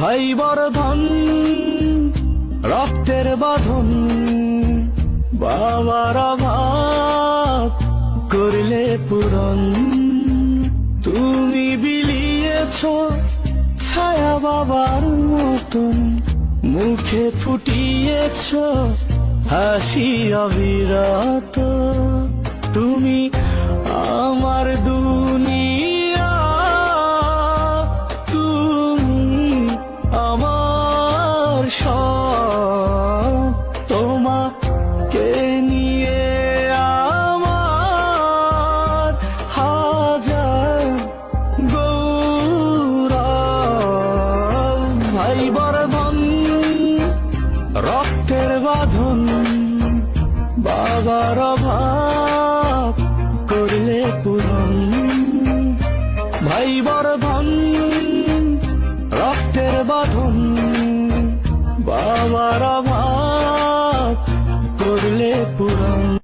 ভাই বর্ধন, রক্তের বাঁধন, বাবার অভাব করলে পূরণ। তুমি বিলিয়েছ ছায়া বাবার মতন, মুখে ফুটিয়েছ হাসি অবিরত। তুমি তোমাকে নিয়ে ভাই বর্ধন রক্তের বাঁধন বাবার করলে বাবার অভাব করলে পূরণ